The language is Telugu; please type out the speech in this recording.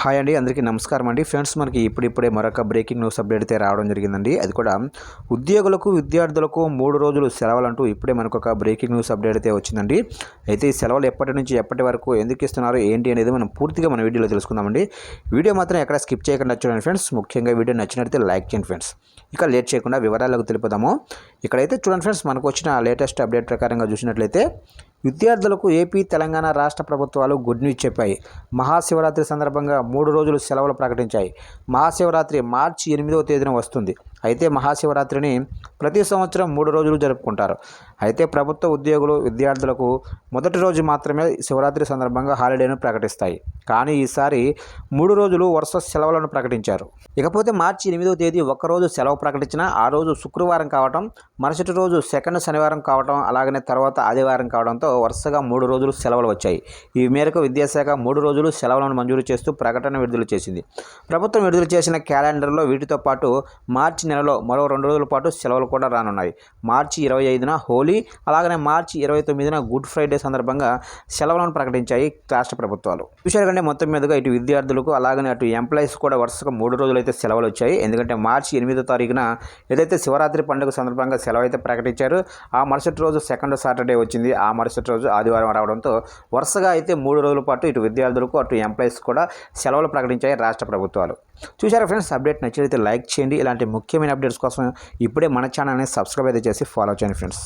హాయ్ అండి అందరికీ నమస్కారం అండి. ఫ్రెండ్స్ మనకి ఇప్పుడిప్పుడే మరొక బ్రేకింగ్ న్యూస్ అప్డేట్ అయితే రావడం జరిగిందండి. అది కూడా ఉద్యోగులకు విద్యార్థులకు మూడు రోజులు సెలవులంటూ ఇప్పుడే మనకు ఒక బ్రేకింగ్ న్యూస్ అప్డేట్ అయితే వచ్చిందండి. అయితే ఈ సెలవులు ఎప్పటి నుంచి ఎప్పటి వరకు ఎందుకు ఇస్తున్నారు ఏంటి అనేది మనం పూర్తిగా మన వీడియోలో తెలుసుకుందామండి. వీడియో మాత్రం ఎక్కడ స్కిప్ చేయకుండా చూడండి ఫ్రెండ్స్. ముఖ్యంగా వీడియో నచ్చినట్లయితే లైక్ చేయండి ఫ్రెండ్స్. ఇక లేట్ చేయకుండా వివరాలకు తెలుపుదాము. ఇక్కడైతే చూడండి ఫ్రెండ్స్ మనకు వచ్చిన లేటెస్ట్ అప్డేట్ ప్రకారంగా చూసినట్లయితే విద్యార్థులకు ఏపీ తెలంగాణ రాష్ట్ర ప్రభుత్వాలు గుడ్ న్యూస్ చెప్పాయి. మహాశివరాత్రి సందర్భంగా మూడు రోజులు సెలవులు ప్రకటించాయి. మహాశివరాత్రి మార్చి ఎనిమిదవ తేదీన వస్తుంది. అయితే మహాశివరాత్రిని ప్రతి సంవత్సరం మూడు రోజులు జరుపుకుంటారు. అయితే ప్రభుత్వ ఉద్యోగులు విద్యార్థులకు మొదటి రోజు మాత్రమే శివరాత్రి సందర్భంగా హాలిడేను ప్రకటిస్తాయి. కానీ ఈసారి మూడు రోజులు వరుస సెలవులను ప్రకటించారు. ఇకపోతే మార్చి ఎనిమిదవ తేదీ ఒక్కరోజు సెలవు ప్రకటించిన ఆ రోజు శుక్రవారం కావటం మరుసటి రోజు సెకండ్ శనివారం కావటం అలాగనే తర్వాత ఆదివారం కావడంతో వరుసగా మూడు రోజులు సెలవులు వచ్చాయి. ఈ మేరకు విద్యాశాఖ మూడు రోజులు సెలవులను మంజూరు చేస్తూ ప్రకటన విడుదల చేసింది. ప్రభుత్వం విడుదల చేసిన క్యాలెండర్లో వీటితో పాటు మార్చి నెలలో మరో రెండు రోజుల పాటు సెలవులు కూడా రానున్నాయి. మార్చి ఇరవై ఐదున హోలీ అలాగనే మార్చి ఇరవై తొమ్మిదిన గుడ్ ఫ్రైడే సందర్భంగా సెలవులను ప్రకటించాయి రాష్ట్ర ప్రభుత్వాలు. చూశారు కంటే మొత్తం మీదుగా ఇటు విద్యార్థులకు అలాగనే అటు ఎంప్లాయీస్ కూడా వరుసగా మూడు రోజులు అయితే సెలవులు వచ్చాయి ఎందుకంటే మార్చి ఎనిమిదో తారీఖున ఏదైతే శివరాత్రి పండుగ సందర్భంగా సెలవు అయితే ప్రకటించారు ఆ మరుసటి రోజు సెకండ్ సాటర్డే వచ్చింది. ఆ మరుసటి రోజు ఆదివారం రావడంతో వరుసగా అయితే మూడు రోజుల పాటు ఇటు విద్యార్థులకు అటు ఎంప్లాయీస్ కూడా సెలవులు ప్రకటించాయి రాష్ట్ర ప్రభుత్వాలు. చూసారా ఫ్రెండ్స్? అప్డేట్ నచ్చినైతే లైక్ చేయండి. ఇలాంటి ముఖ్యమైన అప్డేట్స్ కోసం ఇప్పుడే మన ఛానల్ని సబ్స్క్రైబ్ అయితే చేసి ఫాలో చేయండి ఫ్రెండ్స్.